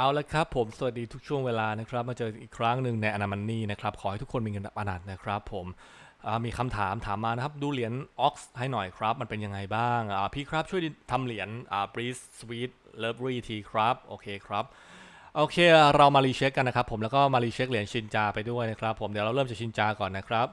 เอาละครับผมสวัสดีทุกช่วงเวลานะครับ มาเจออีกครั้งหนึ่งในอนามันนี่นะครับ ขอให้ทุกคนมีเงินอนันต์นะครับผมมีคำถามถามมานะครับ ดูเหรียญออกซ์ให้หน่อยครับ มันเป็นยังไงบ้างพี่ครับช่วยทำเหรียญอ่า breeze sweet lovely ทีครับ โอเคครับ โอเค เรามารีเช็คกันนะครับผมแล้วก็มารีเช็คเหรียญชินจาไปด้วยนะครับผมเดี๋ยวเราเริ่มจากชินจาก่อนนะครับ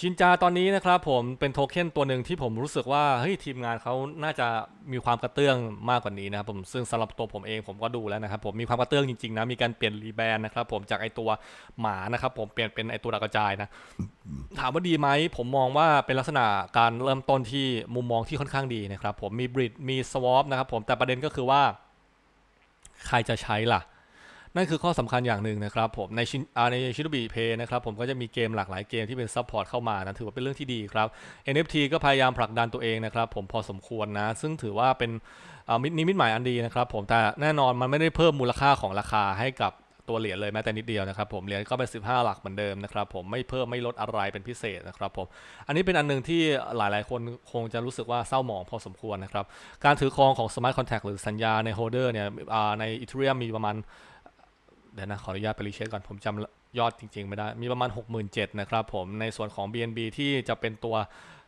ชินจาตอนนี้นะครับผมเป็นโทเค็นตัวหนึ่งที่ผมรู้สึกว่าเฮ้ยทีมงานเขาน่าจะมีความกระเตื้องมากกว่านี้นะครับผมซึ่งสำหรับตัวผมเองผมก็ดูแล้วนะครับผมมีความกระเตื้องจริงๆนะมีการเปลี่ยนรีแบรนด์นะครับผมจากไอตัวหมานะครับผมเปลี่ยนเป็นไอตัวดาวกระจายนะถามว่าดีไหมผมมองว่าเป็นลักษณะการเริ่มต้นที่มุมมองที่ค่อนข้างดีนะครับผมมีบริดมีสวอปนะครับผมแต่ประเด็นก็คือว่า ใครจะใช้ล่ะ นั่นคือข้อสำคัญอย่างหนึ่งนะครับผมในชินในชินบีเพย์นะครับผมก็จะมีเกมหลากหลายเกมที่เป็นซัพพอร์ตเข้ามานะถือว่าเป็นเรื่องที่ดีครับ NFT ก็พยายามผลักดันตัวเองนะครับผมพอสมควรนะ ซึ่งถือว่าเป็นมิตนิมิตหมายอันดีนะครับผมแต่แน่นอนมันไม่ได้เพิ่มมูลค่าของราคาให้กับตัวเหรียญเลยแม้แต่นิดเดียวนะครับผมเหรียญก็เป็น 15 หลักเหมือนเดิมนะครับผมไม่เพิ่มไม่ลดอะไรเป็นพิเศษนะครับผมอันนี้เป็นอันหนึงที่หลายๆ คนคงจะรู้สึกว่าเศร้าหมองพอสมควรนะครับการถือครองของ Smart Contract หรือสัญญาในโฮเดอร์เนี่ยใน Ethereum มีประมาณ เดี๋ยวนะขออนุญาตไปรีเช็คก่อนผมจำยอดจริง ๆ ไม่ได้ มีประมาณ 67,000นะครับผมในส่วนของ BNB ที่จะเป็นตัว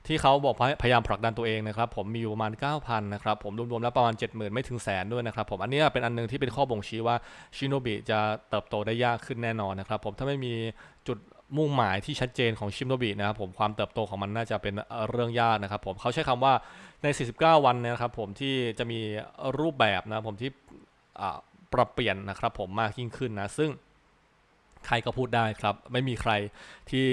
ที่เขาบอกพยายามผลักดันตัวเองนะครับผมมีอยู่ประมาณ 9,000นะครับผมรวมๆแล้วประมาณ 70,000 ไม่ถึงแสนด้วยนะครับผมอันนี้เป็นอันหนึงที่เป็นข้อบ่งชี้ว่าชิโนบิจะเติบโตได้ยากขึ้นแน่นอนนะครับผมถ้าไม่มีจุดมุ่งหมายที่ชัดเจนของชิโนบินะครับผมความเติบโตของมันน่าจะเป็นเรื่องยากนะครับผมเขาใช้คำว่าใน 49 วันเนยนะครับผมที่จะมีรูปแบบนะผมที่ ปรับเปลี่ยนนะครับผมมากยิ่งขึ้นนะ ซึ่งใครก็พูดได้ครับ ไม่มีใครที่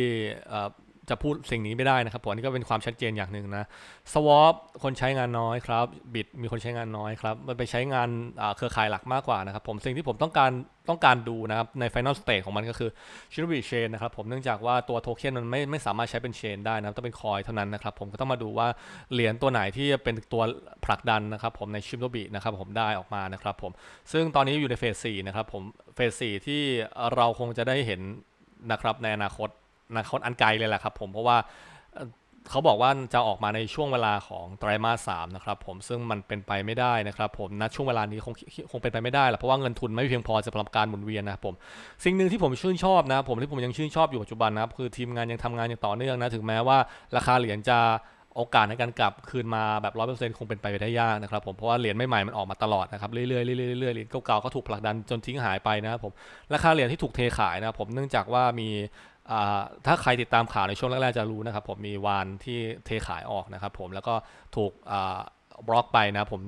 จะพูดสิ่งนี้ไม่ได้นะครับผมอันนี้ก็เป็นความชัดเจนอย่างหนึ่งนะสวอปคนใช้งานน้อยครับบิตมีคนใช้งานน้อยครับมันไปใช้งานเครือข่ายหลักมากกว่านะครับผมสิ่งที่ผมต้องการต้องการดูนะครับใน Final State ของมันก็คือชิ n บิเชนนะครับผมเนื่องจากว่าตัวโทเค็นมันไม่ไม่สามารถใช้เป็นเชนได้นะต้องเป็นคอยเท่านั้นนะครับผมก็ต้องมาดูว่าเหรียญตัวไหนที่เป็นตัวผลักดันนะครับผมในชิมโ o บินะครับผมได้ออกมานะครับผมซึ่งตอนนี้อยู่ในเฟส4นะครับผมเฟส4ที่เราคงจะได้เห็นนะครับในอนาคต อนาคตอันไกลเลยแหละครับผมเพราะว่าเขาบอกว่าจะออกมาในช่วงเวลาของไตรมาสสามนะครับผมซึ่งมันเป็นไปไม่ได้นะครับผมณช่วงเวลานี้คงคงเป็นไปไม่ได้หรอกเพราะว่าเงินทุนไม่เพียงพอสำหรับการหมุนเวียนนะครับผมสิ่งหนึ่งที่ผมชื่นชอบนะผมที่ผมยังชื่นชอบอยู่ปัจจุบันนะครับคือทีมงานยังทำงานอย่างต่อเนื่องนะถึงแม้ว่าราคาเหรียญจะโอกาสในการกลับคืนมาแบบร้อยเปอร์เซ็นต์คงเป็นไปได้ยากนะครับผมเพราะว่าเหรียญใหม่ๆมันออกมาตลอดนะครับเรื่อยๆเรื่อยๆเรื่อยๆเหรียญเก่าๆก็ถูกผลักดันจนทิ้งหายไปนะครับผมราคาเหรียญที่ถูกเทขายนะครับผมเนื่องจากว่ามี ถ้าใครติดตามข่าวในช่วงแรกๆจะรู้นะครับ ผมมีวานที่เทขายออกนะครับ ผมแล้วก็ถูกบล็อกไปนะผม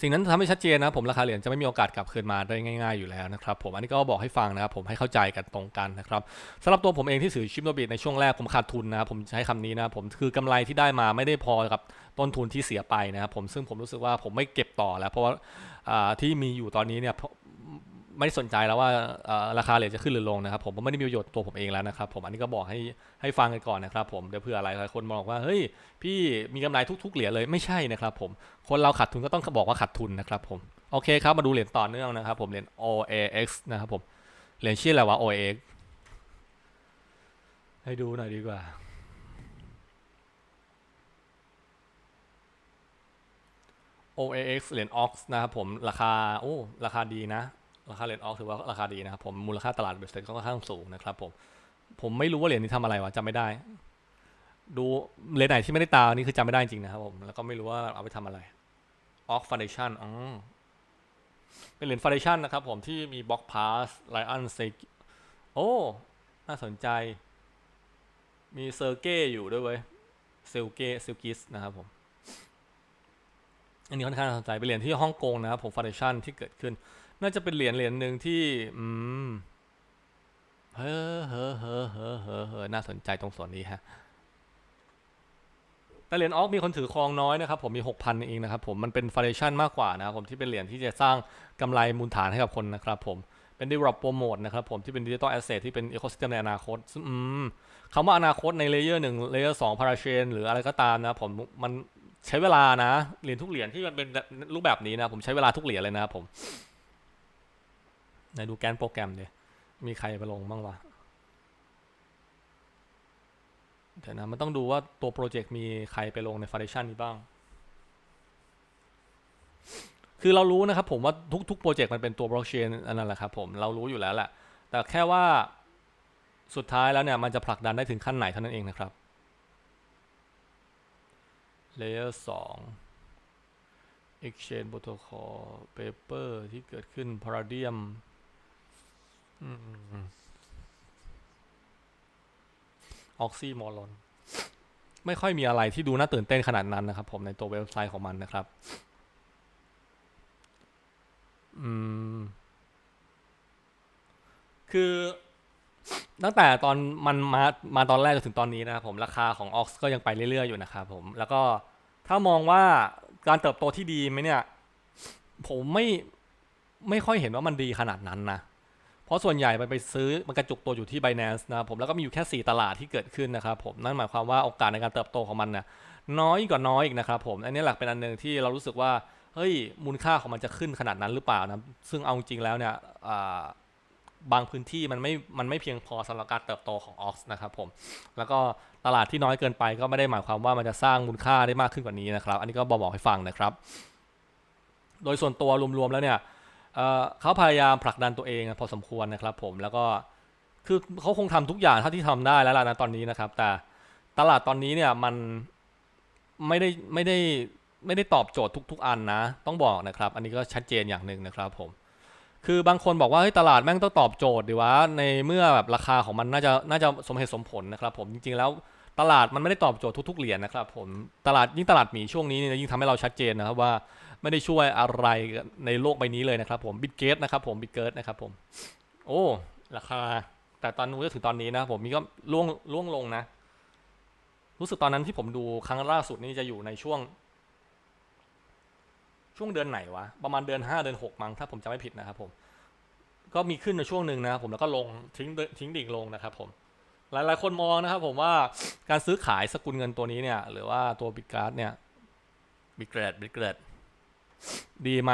สิ่งนั้นทำให้ชัดเจนนะผมราคาเหรียญจะไม่มีโอกาสกลับคืนมาได้ง่ายๆอยู่แล้วนะครับผมอันนี้ก็บอกให้ฟังนะครับผมให้เข้าใจกันตรงกันนะครับสำหรับตัวผมเองที่ถือชิปโนบิตในช่วงแรกผมขาดทุนนะครับผมใช้คำนี้นะผมคือกำไรที่ได้มาไม่ได้พอกับต้นทุนที่เสียไปนะครับผมซึ่งผมรู้สึกว่าผมไม่เก็บต่อแล้ว เพราะว่าที่มีอยู่ตอนนี้เนี่ย ไม่สนใจแล้วว่าราคาเหรียญจะขึ้นหรือลงนะครับผมผมไม่ได้มีประโยชน์ตัวผมเองแล้วนะครับผมอันนี้ก็บอกให้ให้ฟังกันก่อนนะครับผมเดี๋ยวเผื่อหลายคนบอกว่าเฮ้ยพี่มีกำไรทุกๆเหรียญเลยไม่ใช่นะครับผมคนเราขาดทุนก็ต้องบอกว่าขาดทุนนะครับผมโอเคครับมาดูเหรียญต่อเนื่องนะครับผมเหรียญ OAX นะครับผมเหรียญชื่ออะไรวะ OAX ให้ดูหน่อยดีกว่า OAX เหรียญ OX นะครับผมราคาโอ้ราคาดีนะ ราคาเหรียญ OX ถือว่าราคาดีนะครับผมมูลค่าตลาดเบสเซ็ตก็ค่อนข้างสูงนะครับผมผมไม่รู้ว่าเหรียญนี้ทำอะไรวะจำไม่ได้ ดูเหรียญไหนที่ไม่ได้ตามนี่คือจำไม่ได้จริงนะครับผมแล้วก็ไม่รู้ว่าเอาไปทำอะไรออกฟ u นเดชั่นอ๋อเป็นเหรียญฟ u นเดชั่นนะครับผมที่มีบล็อกพาสไลออนเซโอ้น่าสนใจ มีเซอร์เก้อยู่ด้วยเว้ยเซลเก้เซลกิสนะครับผมอันนี้ค่อนข้างน่าสนใจเป็นเหรียญที่ฮ่องกงนะครับผมฟ u นเดชั่นที่เกิดขึ้น น่าจะเป็นเหรียญเหรียญหนึ่งที่ อืม เฮ้อเฮ้อเฮ้อเฮ้อเฮ้อเฮ้อน่าสนใจตรงส่วนนี้ฮะ แต่เหรียญออกมีคนถือครองน้อยนะครับ ผมมี6,000เองนะครับผม มันเป็นฟ u นเดชันมากกว่านะครับผมที่เป็นเหรียญที่จะสร้างกำไรมูลฐานให้กับคนนะครับผม เป็น develop promote นะครับผมที่เป็น digital asset ที่เป็น ecosystem ในอนาคตอืมคำว่าอนาคตในเลเยอร์หนึ่งเลเยอร์สอง parachain หรืออะไรก็ตามนะผมมันใช้เวลานะเหรียญทุกเหรียญที่มันเป็นรูปแบบนี้นะผมใช้เวลาทุกเหรียญเลยนะครับผม ไหนดูแกนโปรแกรมเดิมีใครไปลงบ้างวะเดี๋ยวนะมันต้องดูว่าตัวโปรเจกต์มีใครไปลงในฟ u นเดชันนี้บ้าง คือเรารู้นะครับผมว่าทุกๆโปรเจกต์มันเป็นตัวบล็อกเชนอันนั้นแหละครับผมเรารู้อยู่แล้วแหละ แต่แค่ว่าสุดท้ายแล้วเนี่ยมันจะผลักดันได้ถึงขั้นไหนเท่านั้นเองนะครับ Layer 2 Exchange Protocol Paper ที่เกิดขึ้น Paradigm ออกซีมอลอนไม่ค่อยมีอะไรที่ดูน่าตื่นเต้นขนาดนั้นนะครับ ผมในตัวเว็บไซต์ของมันนะครับ อืม คือตั้งแต่ตอนมันมามาตอนแรกจนถึงตอนนี้นะครับผมราคาของออกก็ยังไปเรื่อยๆอยู่นะครับผม แล้วก็ถ้ามองว่าการเติบโตที่ดีไหมเนี่ย ผมไม่ไม่ค่อยเห็นว่ามันดีขนาดนั้นนะ ราะส่วนใหญ่มันไปซื้อมันกระจุกตัวอยู่ที่ Binance นะครับผมแล้วก็มีอยู่แค่ 4 ตลาดที่เกิดขึ้นนะครับผมนั่นหมายความว่าโอกาสในการเติบโตของมันเนี่ยน้อยกว่าน้อยอีกนะครับผมอันนี้หละเป็นอันหนึ่งที่เรารู้สึกว่าเฮ้ยมูลค่าของมันจะขึ้นขนาดนั้นหรือเปล่านะซึ่งเอาจริงแล้วเนี่ยบางพื้นที่มันไม่ มันไม่เพียงพอสำหรับการเติบโตของออกนะครับผม แล้วก็ตลาดที่น้อยเกินไปก็ไม่ได้หมายความว่ามันจะสร้างมูลค่าได้มากขึ้นกว่านี้นะครับ อันนี้ก็บอกบอกให้ฟังนะครับ โดยส่วนตัวรวมๆแล้วเนี่ย เขาพยายามผลักดันตัวเองพอสมควรนะครับผมแล้วก็คือเขาคงทำทุกอย่างเท่าที่ทำได้แล้วล่ะนะตอนนี้นะครับ แต่ตลาดตอนนี้เนี่ยมันไม่ได้ไม่ได้ไม่ได้ตอบโจทย์ทุก ๆ อันนะ ต้องบอกนะครับ อันนี้ก็ชัดเจนอย่างหนึ่งนะครับผมคือบางคนบอกว่าเฮ้ยตลาดแม่งต้องตอบโจทย์ดีวะในเมื่อแบบราคาของมันน่าจะน่าจะสมเหตุสมผลนะครับผมจริงๆแล้วตลาดมันไม่ได้ตอบโจทย์ทุกๆเหรียญนะครับผมตลาดยิ่งตลาดหมีช่วงนี้เนี่ยยิ่งทำให้เราชัดเจนนะครับว่า ไม่ได้ช่วยอะไรในโลกใบนี้เลยนะครับผมบิตเกตนะครับผมบิตเกตนะครับผม โอ้ ราคา แต่ตอนนู้นถึงตอนนี้นะผมมีก็ล่วงล่วงลงนะ รู้สึกตอนนั้นที่ผมดูครั้งล่าสุดนี่จะอยู่ในช่วง ช่วงเดือนไหนวะ ประมาณเดือนห้าเดือนหกมั้งถ้าผมจำไม่ผิดนะครับผม ก็มีขึ้นในช่วงหนึ่งนะครับผมแล้วก็ลงทิ้งทิ้งดิ่งลงนะครับผมหลาย ๆ คนมองนะครับผมว่าการซื้อขายสกุลเงินตัวนี้เนี่ย หรือว่าตัวบิตการ์ดเนี่ยบิตเกรดบิตเกรด ดีไหม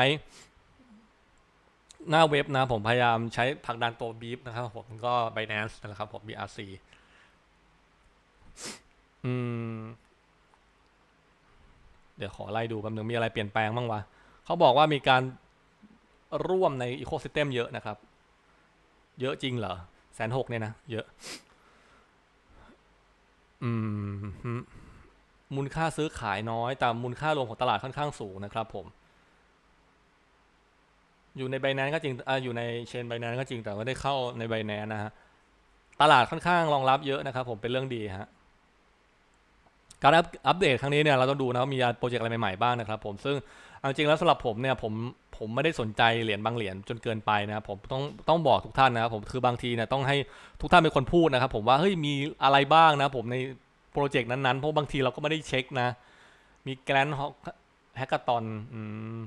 หน้าเว็บนะผมพยายามใช้ผักดันตัวบีฟนะครับผมก็ Binance นะครับผม BRC อืม เดี๋ยวขอไล่ดูแป๊บนึงมีอะไรเปลี่ยนแปลงบ้างวะเขาบอกว่ามีการร่วมในอีโค y ิสเต็มเยอะนะครับ เยอะจริงเหรอแสนหกเนี่ยนะ เยอะ อืมมูลค่าซื้อขายน้อย แต่มูลค่ารวมของตลาดค่อนข้างสูงนะครับผม อยู่ในไบแนนก็จริงออยู่ในเชนไบแนนก็จริงแต่ไม่ได้เข้าในไบแนนนะฮะตลาดค่อนข้างรองรับเยอะนะครับ ผมเป็นเรื่องดีฮะการอัปอัปเดตครั้งนี้เนี่ยเราต้องดูนะว่ามีโปรเจกต์อะไรใหม่ๆบ้างนะครับผมซึ่งเอาจริงแล้วสำหรับผมเนี่ยผมผมไม่ได้สนใจเหรียญบางเหรียญจนเกินไปนะครับผมต้องต้องบอกทุกท่านนะครับผมคือบางทีเนี่ยต้องให้ทุกท่านเป็นคนพูดนะครับผมว่าเฮ้ยมีอะไรบ้างนะผมในโปรเจกต์นั้นๆเพราะบางทีเราก็ไม่ได้เช็คนะ มีแกรนแฮกเกอร์ตอนอืม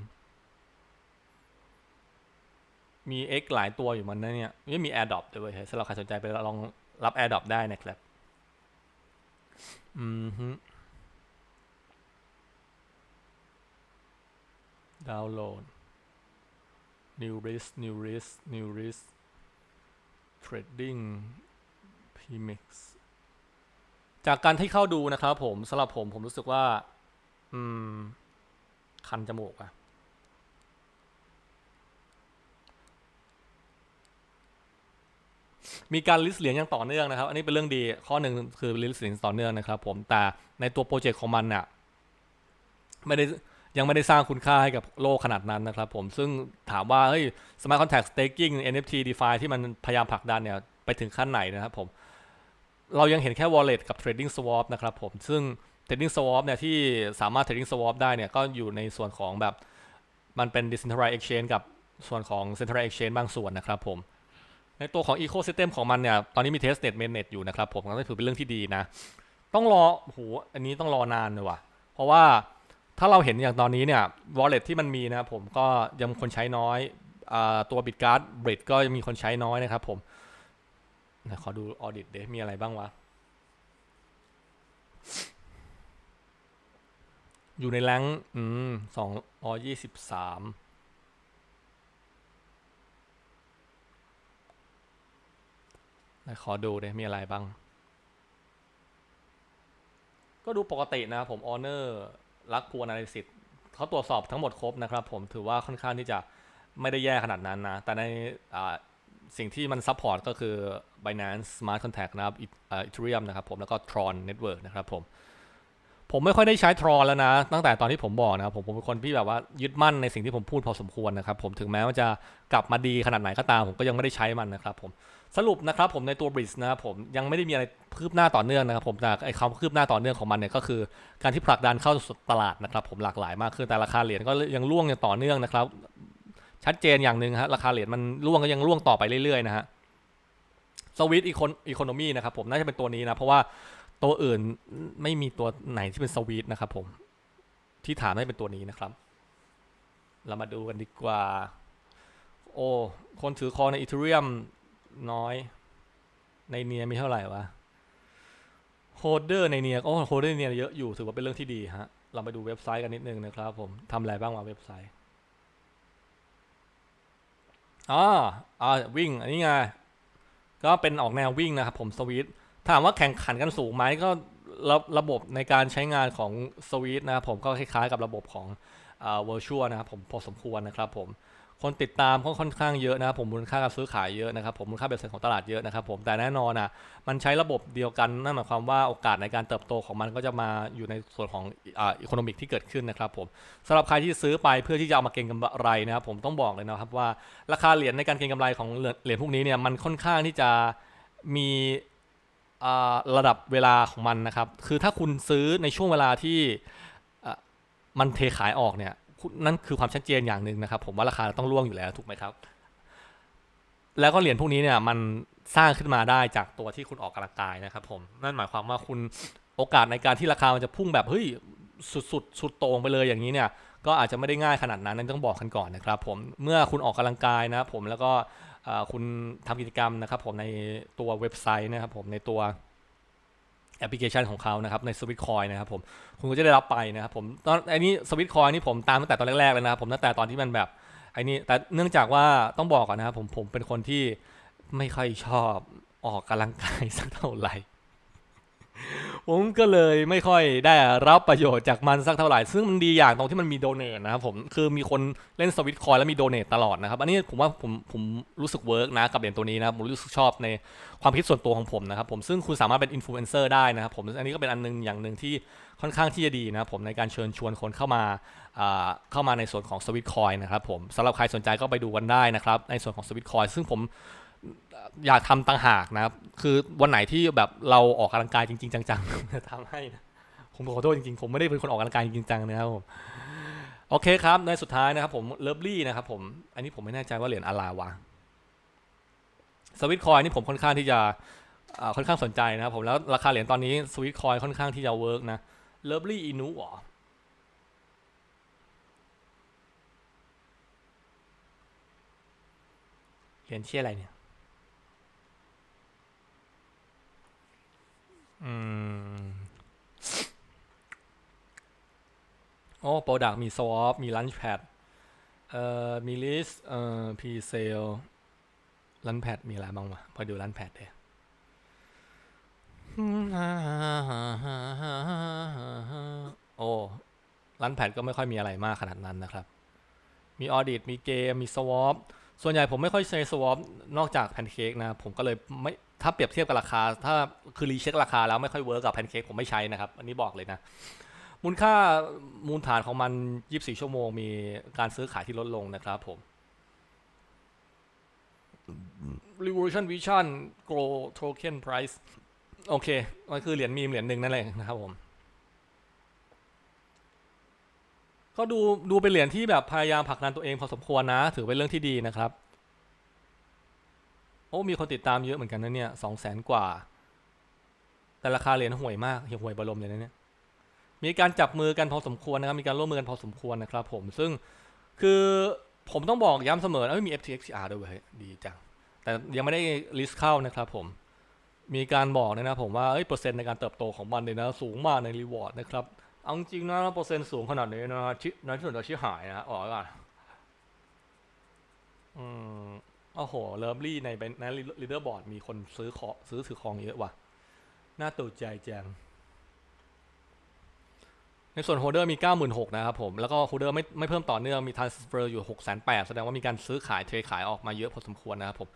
มี X หลายตัวอยู่มันนะเนี่ยไม่มี AirDrop ด้วยเวยสำหรับใครสนใจไปลองรับ AirDrop ได้นะครับ อืมฮึดาวน์โหลด new risk new risk new risk trading pmix จากการที่เข้าดูนะครับผมสำหรับผมผมรู้สึกว่า อืม คันจมูกอะ มีการลิสต์เหรียญอย่างต่อเนื่องนะครับ อันนี้เป็นเรื่องดีข้อหนึ่งคือลิสต์เหรียญต่อเนื่องนะครับ ผมแต่ในตัวโปรเจกต์ของมันเนี่ยไม่ได้ยังไม่ได้สร้างคุณค่าให้กับโลกขนาดนั้นนะครับผมซึ่งถามว่าเฮ้ย Smart Contract Staking NFT DeFi ที่มันพยายามผลักดันเนี่ยไปถึงขั้นไหนนะครับผมเรายังเห็นแค่ wallet กับ trading swap นะครับผมซึ่ง trading swap เนี่ยที่สามารถ trading swap ได้เนี่ยก็อยู่ในส่วนของแบบมันเป็น decentralized exchange กับส่วนของ centralized exchange บางส่วนนะครับผม ในตัวของ ecosystem ของมันเนี่ย ตอนนี้มี testnet mainnet อยู่นะครับ ผมก็ถือเป็นเรื่องที่ดีนะ ต้องรอโหอันนี้ต้องรอนานเลยว่ะ เพราะว่าถ้าเราเห็นอย่างตอนนี้เนี่ย wallet ที่มันมีนะครับผมก็ยังคนใช้น้อยอตัว bitcard bridge ก็ยังมีคนใช้น้อยนะครับผมขอดู audit เดมีอะไรบ้างวะ อยู่ในแรงอืมสองร้อยยี่สิบสาม ไหน ขอดูเดมีอะไรบ้าง ก็ดูปกตินะครับผมออเนอร์รักพัวนาลิสิตเขาตรวจสอบทั้งหมดครบนะครับ ผมถือว่าค่อนข้างที่จะไม่ได้แย่ขนาดนั้นนะ แต่ในสิ่งที่มันซัพพอร์ตก็คือ Binance Smart Contract นะครับอ่า Ethereum นะครับผม แล้วก็ Tron Network นะครับผม ผมไม่ค่อยได้ใช้ Tron แล้วนะ ตั้งแต่ตอนที่ผมบอกนะครับผมผมเป็นคนที่แบบว่ายึดมั่นในสิ่งที่ผมพูดพอสมควรนะครับผมถึงแม้ว่าจะกลับมาดีขนาดไหนก็ตามผมก็ยังไม่ได้ใช้มันนะครับผมสรุปนะครับผมในตัว Bridge นะครับผมยังไม่ได้มีอะไรคืบหน้าต่อเนื่องนะครับผมแต่ไอ้คำคืบหน้าต่อเนื่องของมันเนี่ยก็คือการที่ผลักดันเข้าสู่ตลาดนะครับผมหลากหลายมากขึ้นแต่ราคาเหรียญก็ยังร่วงอย่างต่อเนื่องนะครับ ชัดเจนอย่างหนึ่งฮะราคาเหรียญมันร่วงก็ยังร่วงต่อไปเรื่อยๆนะฮะสวิตอีคอีโคโนมีนะครับผมน่าจะเป็นตัวนี้นะเพราะว่า ตัวอื่นไม่มีตัวไหนที่เป็นสวิตนะครับผมที่ถามได้เป็นตัวนี้นะครับ เรามาดูกันดีกว่า โอ้คนถือคอในอีเทเรียมน้อย ในเนียมีเท่าไหร่วะโฮเดอร์ในเนียโอ้โฮเดอร์ในเนียเยอะอยู่ถือว่าเป็นเรื่องที่ดีฮะเราไปดูเว็บไซต์กันนิดนึงนะครับผมทำอะไรบ้างวะเว็บไซต์อ๋ออ่าวิ่ง อันนี้ไงก็เป็นออกแนววิ่งนะครับผมสวิต ถามว่าแข่งขันกันสูงไหมก็ระระบบในการใช้งานของสวิตนะครับผมก็คล้ายๆกับระบบของอ่า virtual นะครับผมพอสมควรนะครับผมคนติดตามก็ค่อนข้างเยอะนะครับผมมูลค่าการซื้อขายเยอะนะครับผมมูลค่าเบ็ดเสร็จของตลาดเยอะนะครับผมแต่แน่นอนอะมันใช้ระบบเดียวกันนั่นหมายความว่าโอกาสในการเติบโตของมันก็จะมาอยู่ในส่วนของอ่าอีโคโนมิกที่เกิดขึ้นนะครับผมสำหรับใครที่ซื้อไปเพื่อที่จะเอามาเก็งกำไรนะครับผมต้องบอกเลยนะครับว่าราคาเหรียญในการเก็งกำไรของเหรียญพวกนี้เนี่ยมันค่อนข้างที่จะมี ระดับเวลาของมันนะครับ คือถ้าคุณซื้อในช่วงเวลาที่มันเทขายออกเนี่ยนั่นคือความชัดเจนอย่างหนึ่งนะครับ ผมว่าราคาต้องร่วงอยู่แล้วถูกไหมครับ แล้วก็เหรียญพวกนี้เนี่ยมันสร้างขึ้นมาได้จากตัวที่คุณออกกำลังกายนะครับ ผมนั่นหมายความว่าคุณโอกาสในการที่ราคามันจะพุ่งแบบเฮ้ยสุดสุดสุดโต่งไปเลยอย่างนี้เนี่ย ก็อาจจะไม่ได้ง่ายขนาดนั้นนั่นต้องบอกกันก่อนนะครับ ผมเมื่อคุณออกกำลังกายนะ ผมแล้วก็ คุณทำกิจกรรมนะครับผมในตัวเว็บไซต์นะครับผมในตัวแอปพลิเคชันของเขานะครับในสวิตคอยนะครับผมคุณก็จะได้รับไปนะครับผมตอนไอ้นี้สวิตคอยนี่ผมตามตั้งแต่ตอนแรกๆเลยนะครับผมตั้งแต่ตอนที่มันแบบไอ้นี่แต่เนื่องจากว่าต้องบอกก่อนนะครับผมผมเป็นคนที่ไม่ค่อยชอบออกกำลังกายสักเท่าไหร่ ผมก็เลยไม่ค่อยได้รับประโยชน์จากมันสักเท่าไหร่ ซึ่งมันดีอย่างตรงที่มันมีโดเนทนะครับผมคือมีคนเล่นสวิตคอยแล้วมีโดเนทตลอดนะครับ อันนี้ผมว่าผมผมรู้สึกเวิร์กนะกับเหรียญตัวนี้นะครับผมรู้สึกชอบในความคิดส่วนตัวของผมนะครับผมซึ่งคุณสามารถเป็นอินฟลูเอนเซอร์ได้นะครับผมอันนี้ก็เป็นอันหนึงอย่างหนึ่งที่ค่อนข้างที่จะดีนะครับผมในการเชิญชวนคนเข้ามาเข้ามาในส่วนของสวิตคอยนะครับผมสำหรับใครสนใจก็ไปดูกันได้นะครับในส่วนของสวิตคอยซึ่งผม อยากทำต่างหากนะครับ คือวันไหนที่แบบเราออกกำลังกายจริง ๆ จังๆจะทำให้นะผมขอโทษจริงๆ ผมไม่ได้เป็นคนออกกำลังกายจริงจังนะครับผมโอเคครับ ในสุดท้ายนะครับผมเลิฟลี่นะครับผม อันนี้ผมไม่แน่ใจว่าเหรียญอะไรวะสวิตคอยนี่ผมค่อนข้างที่จะค่อนข้างสนใจนะครับผมแล้วราคาเหรียญตอนนี้สวิตคอยค่อนข้างที่จะเวิร์กนะเลิฟลี่อินุหรอเหรียญเชี่ยอะไรเนี่ย อืม โอ้โปรดักมี swap มี launchpad เอ่อมี list เอ่อ pre-sale launchpad มีอะไรบ้างวะพอดู launchpad เลยโอ้ launchpad ก็ไม่ค่อยมีอะไรมากขนาดนั้นนะครับ มี audit มีเกม มี swap ส่วนใหญ่ผมไม่ค่อยใช้ swap นอกจาก pancake นะ ผมก็เลยไม่ ถ้าเปรียบเทียบกับราคา ถ้าคือรีเช็คราคาแล้วไม่ค่อยเวิร์กกับแพนเค้กผมไม่ใช้นะครับ อันนี้บอกเลยนะ มูลค่ามูลฐานของมัน 24 ชั่วโมงมีการซื้อขายที่ลดลงนะครับผม Revolution Vision Grow Token Price โอเค มันคือเหรียญมีมเหรียญหนึ่งนั่นเองนะครับผม ก็ดูดูเป็นเหรียญที่แบบพยายามผลักดันตัวเองพอสมควรนะ ถือเป็นเรื่องที่ดีนะครับ โอ้มีคนติดตามเยอะเหมือนกันนะเนี่ยสองแสนกว่า แต่ราคาเหรียญห่วยมากห่วยบรมเลยนะเนี่ยมีการจับมือกันพอสมควรนะครับ มีการร่วมมือกันพอสมควรนะครับ ผมซึ่งคือผมต้องบอกย้ำเสมอนะเอ้ยมี FTXR ด้วยเว้ยดีจัง แต่ยังไม่ได้ลิสต์เข้านะครับผมมีการบอกเลยนะผมว่าเปอร์เซ็นต์ในการเติบโตของมันเนี่ยนะสูงมากในรีวอร์ดนะครับเอาจริงนะเปอร์เซ็นต์สูงขนาดนี้นะชินะที่สุดเราชิหายนะออกก่อนอืม โอ้โห เลิฟลี่ในในลีดเดอร์บอร์ดมีคนซื้อขอซื้อถือครองเยอะว่ะ น่าตกใจแจง ในส่วนโฮเดอร์มี 96,000นะครับผม แล้วก็โฮเดอร์ไม่ไม่เพิ่มต่อเนื่อง มี transfer อยู่608,000แสดงว่ามีการซื้อขายเทขายออกมาเยอะพอสมควรนะครับผม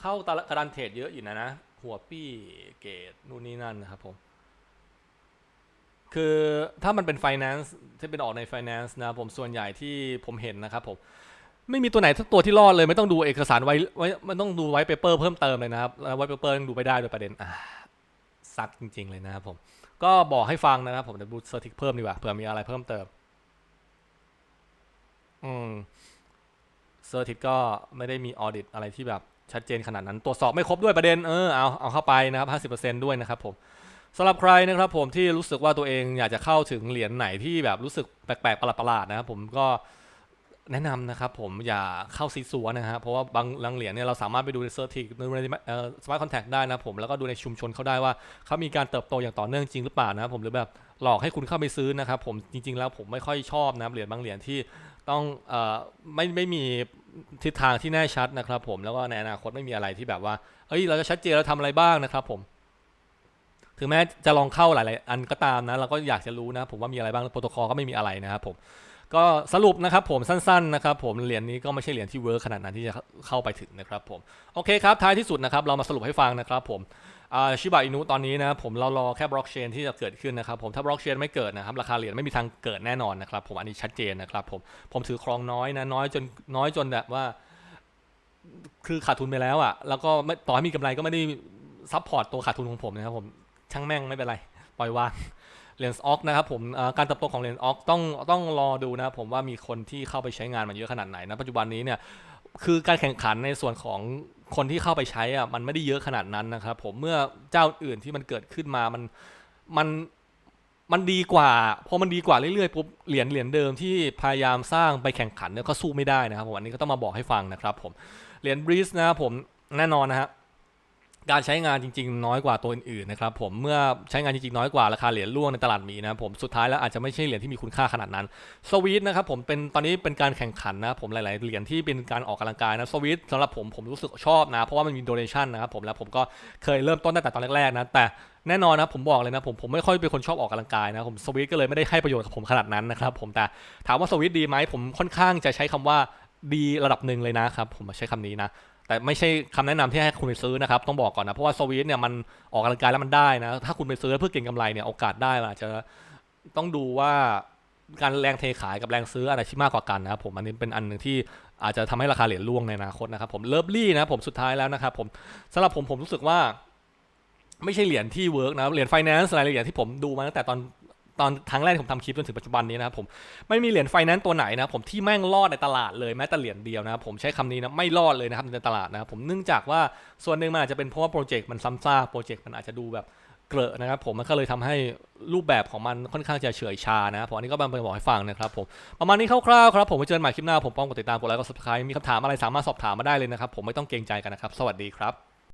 เข้าตลาดกระดานเทรดเยอะอยู่นะนะ หัวปี้เกตนู่นนี่นั่นนะครับผม คือถ้ามันเป็น finance ที่เป็นออกใน finance นะผมส่วนใหญ่ที่ผมเห็นนะครับผม ไม่มีตัวไหนสักตัวที่รอดเลยไม่ต้องดูเอกสารไว้ไว้ไม่ต้องดูไว้เปเปอร์เพิ่มเติมเลยนะครับแล้วไว้เปเปอร์ยังดูไม่ได้โดยประเด็นอ่าซัดจริง ๆ เลยนะครับผมก็บอกให้ฟังนะครับผมเดี๋ยวดูเซอร์ติกเพิ่มดีกว่าเผื่อมีอะไรเพิ่มเติมอืมเซอร์ติกก็ไม่ได้มีออเดิตอะไรที่แบบชัดเจนขนาดนั้นตรวจสอบไม่ครบด้วยประเด็นเออเอาเอาเข้าไปนะครับ 50%ด้วยนะครับผมสำหรับใครนะครับผมที่รู้สึกว่าตัวเองอยากจะเข้าถึงเหรียญไหนที่แบบรู้สึกแปลกๆประหลาดๆนะครับผมก็ แนะนำนะครับผมอย่าเข้าซีซัวนะฮะเพราะว่าบางบางเหรียญเนี่ยเราสามารถไปดูในเซอร์ติกในสมาร์ทคอนแทคได้นะผมแล้วก็ดูในชุมชนเขาได้ว่าเขามีการเติบโตอย่างต่อเนื่องจริงหรือเปล่านะผมหรือแบบหลอกให้คุณเข้าไปซื้อนะครับผมจริง ๆ แล้วผมไม่ค่อยชอบนะเหรียญบางเหรียญที่ต้องเอ่อไม่ไม่มีทิศทางที่แน่ชัดนะครับ ผมแล้วก็ในอนาคตไม่มีอะไรที่แบบว่าเอ้ยเราจะชัดเจนเราทำอะไรบ้างนะครับ ผมถึงแม้จะลองเข้าหลาย ๆ อันก็ตามนะ เราก็อยากจะรู้นะ ผมว่ามีอะไรบ้างโปรโตคอลก็ไม่มีอะไรนะครับผม ก็สรุปนะครับผมสั้นๆนะครับผมเหรียญนี้ก็ไม่ใช่เหรียญที่เวิร์คขนาดนั้นที่จะเข้าไปถึงนะครับผมโอเคครับท้ายที่สุดนะครับเรามาสรุปให้ฟังนะครับผมชิบะอินุตอนนี้นะผมเรารอแค่บล็อกเชนที่จะเกิดขึ้นนะครับผมถ้าบล็อกเชนไม่เกิดนะครับราคาเหรียญไม่มีทางเกิดแน่นอนนะครับผมอันนี้ชัดเจนนะครับผมผมถือครองน้อยนะน้อยจนน้อยจนแบบว่า คือขาดทุนไปแล้วอะแล้วก็ต่อให้มีกำไรก็ไม่ได้ซัพพอร์ตตัวขาดทุนของผมนะครับผมช่างแม่งไม่เป็นไรปล่อยวาง เลนส์ออกนะครับผมการเติบโตของเลนส์ออกต้องต้องรอดูนะครับผมว่ามีคนที่เข้าไปใช้งานมันเยอะขนาดไหนนะปัจจุบันนี้เนี่ยคือการแข่งขันในส่วนของคนที่เข้าไปใช้อะมันไม่ได้เยอะขนาดนั้นนะครับผมเมื่อเจ้าอื่นที่มันเกิดขึ้นมามันมันมันดีกว่าพอมันดีกว่าเรื่อยๆปุ๊บเหรียญเหรียญเดิมที่พยายามสร้างไปแข่งขันเนี่ยก็สู้ไม่ได้นะครับผมอันนี้ก็ต้องมาบอกให้ฟังนะครับผมเหรียญบรีสนะครับผมแน่นอนนะฮะ การใช้งานจริง ๆ น้อยกว่าตัวอื่นๆนะครับผมเมื่อใช้งานจริง ๆ น้อยกว่าราคาเหรียญร่วงในตลาดมีนะผมสุดท้ายแล้วอาจจะไม่ใช่เหรียญที่มีคุณค่าขนาดนั้นสวีทนะครับผมเป็นตอนนี้เป็นการแข่งขันนะผมหลาย ๆ เหรียญที่เป็นการออกกำลังกายนะสวีทสำหรับผมผมรู้สึกชอบนะ เพราะว่ามันมีโดเนชันนะครับผมแล้วผมก็เคยเริ่มต้นตั้งแต่ตอนแรก ๆ นะแต่แน่นอนนะผมบอกเลยนะผมผมไม่ค่อยเป็นคนชอบออกกำลังกายนะผมสวีทก็เลยไม่ได้ให้ประโยชน์กับผมขนาดนั้นนะครับผมแต่ถามว่าสวีทดีไหมผมค่อนข้างจะใช้คำว่าดีระดับหนึ่งเลยนะครับผมใช้คำนี้นะ แต่ไม่ใช่คำแนะนำที่ให้คุณไปซื้อนะครับ ต้องบอกก่อนนะ เพราะว่าสวีทเนี่ยมันออกกำลังกายแล้วมันได้นะ ถ้าคุณไปซื้อเพื่อเก็งกำไรเนี่ยโอกาสได้มันอาจจะต้องดูว่าการแรงเทขายกับแรงซื้ออะไรที่มากกว่ากันนะครับผมอันนี้เป็นอันหนึ่งที่อาจจะทำให้ราคาเหรียญร่วงในอนาคตนะครับผมเลิฟลี่นะผมสุดท้ายแล้วนะครับผมสำหรับผมผมรู้สึกว่า ไม่ใช่เหรียญที่เวิร์กนะเหรียญไฟแนนซ์รายละเอียดที่ผมดูมาตั้งแต่ตอน ตอนครั้งแรกที่ผมทำคลิปจนถึงปัจจุบันนี้นะครับผมไม่มีเหรียญไฟแนนซ์ตัวไหนนะผมที่แม่งรอดในตลาดเลยแม้แต่เหรียญเดียวนะครับผมใช้คำนี้นะไม่รอดเลยนะครับในตลาดนะครับผมเนื่องจากว่าส่วนหนึ่งมันอาจจะเป็นเพราะว่าโปรเจกต์มันซ้ำซากโปรเจกต์มันอาจจะดูแบบเกลอะนะครับผมมันก็เลยทำให้รูปแบบของมันค่อนข้างจะเฉื่อยชานะผมอันนี้ก็บางไปบอกให้ฟังนะครับผมประมาณนี้คร่าวๆครับผมไว้เจอกันใหม่คลิปหน้าผมป้องกดติดตามกดไลค์กด subscribe มีคำถามอะไรสามารถสอบถามมาได้เลยนะครับผมไม่ต้องเกรงใจกันนะครับสวัสดีครับ